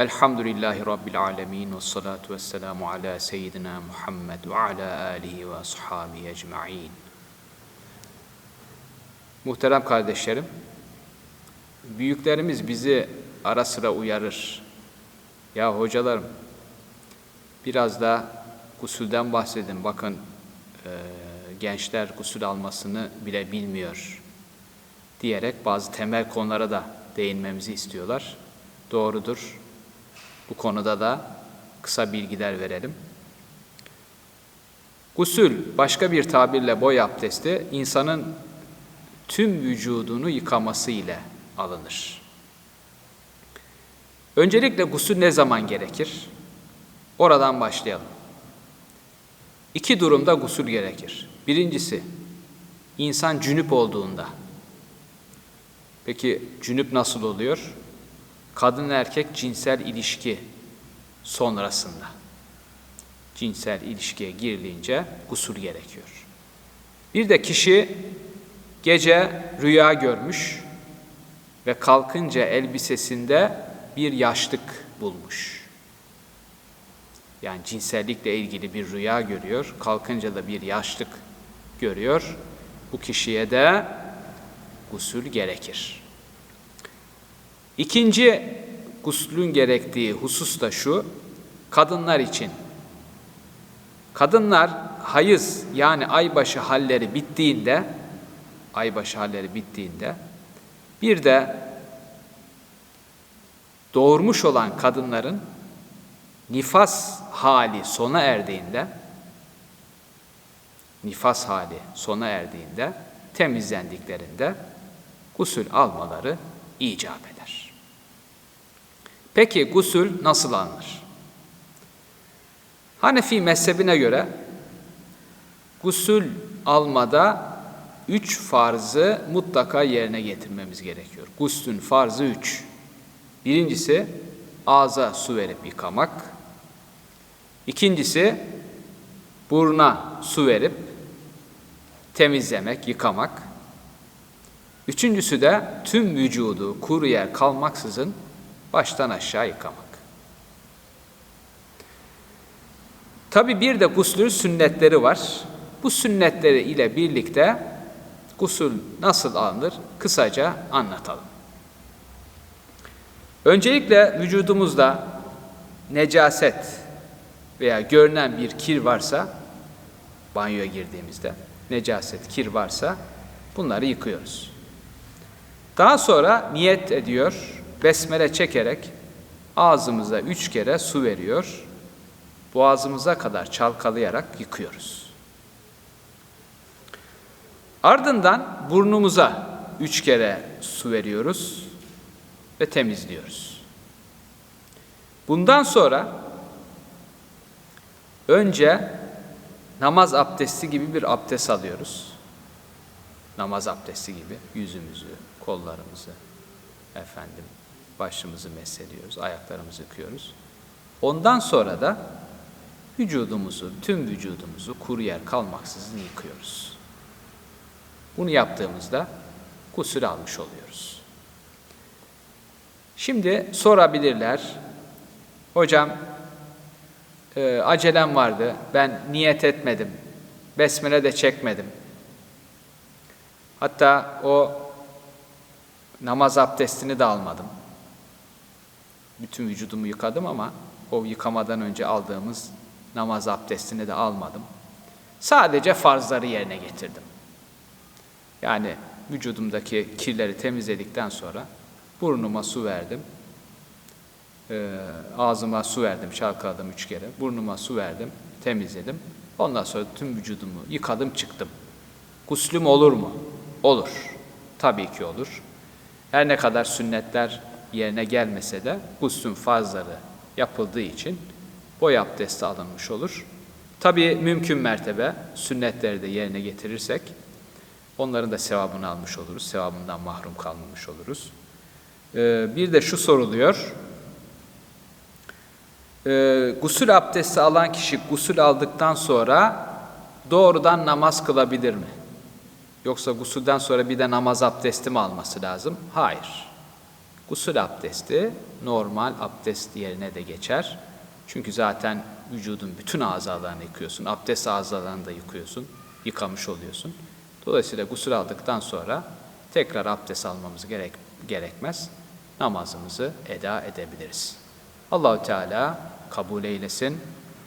Elhamdülillahi Rabbil alemin ve salatu ve selamu ala seyyidina Muhammed ve ala alihi ve ashabihi ecma'in. Muhterem kardeşlerim, büyüklerimiz bizi ara sıra uyarır. Ya hocalarım, biraz da gusülden bahsedin. Bakın e, gençler gusül almasını bile bilmiyor diyerek bazı temel konulara da değinmemizi istiyorlar. Doğrudur. Bu konuda da kısa bilgiler verelim. Gusül, başka bir tabirle boy abdesti, insanın tüm vücudunu yıkaması ile alınır. Öncelikle gusül ne zaman gerekir? Oradan başlayalım. İki durumda gusül gerekir. Birincisi, insan cünüp olduğunda. Peki cünüp nasıl oluyor? Kadın erkek cinsel ilişki sonrasında cinsel ilişkiye girilince gusül gerekiyor. Bir de kişi gece rüya görmüş ve kalkınca elbisesinde bir yaşlık bulmuş. Yani cinsellikle ilgili bir rüya görüyor, kalkınca da bir yaşlık görüyor. Bu kişiye de gusül gerekir. İkinci guslün gerektiği husus da şu, kadınlar için. Kadınlar hayız yani aybaşı halleri bittiğinde, aybaşı halleri bittiğinde, bir de doğurmuş olan kadınların nifas hali sona erdiğinde, nifas hali sona erdiğinde, temizlendiklerinde gusül almaları icap eder. Peki gusül nasıl alınır? Hanefi mezhebine göre gusül almada üç farzı mutlaka yerine getirmemiz gerekiyor. Guslün farzı üç. Birincisi ağza su verip yıkamak. İkincisi buruna su verip temizlemek, yıkamak. Üçüncüsü de tüm vücudu kuru yer kalmaksızın baştan aşağı yıkamak. Tabi bir de guslün sünnetleri var. Bu sünnetleri ile birlikte gusül nasıl alınır kısaca anlatalım. Öncelikle vücudumuzda necaset veya görünen bir kir varsa banyoya girdiğimizde necaset, kir varsa bunları yıkıyoruz. Daha sonra niyet ediyor, besmele çekerek ağzımıza üç kere su veriyor, boğazımıza kadar çalkalayarak yıkıyoruz. Ardından burnumuza üç kere su veriyoruz ve temizliyoruz. Bundan sonra önce namaz abdesti gibi bir abdest alıyoruz. Namaz abdesti gibi yüzümüzü, kollarımızı, efendim başımızı mesediyoruz, ayaklarımızı yıkıyoruz. Ondan sonra da vücudumuzu, tüm vücudumuzu kuru yer kalmaksızın yıkıyoruz. Bunu yaptığımızda gusül almış oluyoruz. Şimdi sorabilirler, hocam e, acelem vardı, ben niyet etmedim, besmele de çekmedim. Hatta o namaz abdestini de almadım bütün vücudumu yıkadım ama o yıkamadan önce aldığımız namaz abdestini de almadım. Sadece farzları yerine getirdim. Yani vücudumdaki kirleri temizledikten sonra burnuma su verdim. E, ağzıma su verdim, çalkaladım üç kere. Burnuma su verdim, temizledim. Ondan sonra tüm vücudumu yıkadım, çıktım. Guslüm olur mu? Olur. Tabii ki olur. Her ne kadar sünnetler yerine gelmese de guslün farzları yapıldığı için boy abdesti alınmış olur. Tabi mümkün mertebe sünnetleri de yerine getirirsek onların da sevabını almış oluruz. Sevabından mahrum kalmamış oluruz. Ee, bir de şu soruluyor. Ee, gusül abdesti alan kişi gusül aldıktan sonra doğrudan namaz kılabilir mi? Yoksa gusülden sonra bir de namaz abdesti mi alması lazım? Hayır Gusül abdesti normal abdest yerine de geçer. Çünkü zaten vücudun bütün azalarını yıkıyorsun. Abdest azalarını da yıkıyorsun. Yıkamış oluyorsun. Dolayısıyla gusül aldıktan sonra tekrar abdest almamız gerek, gerekmez. Namazımızı eda edebiliriz. Allahü Teala kabul eylesin.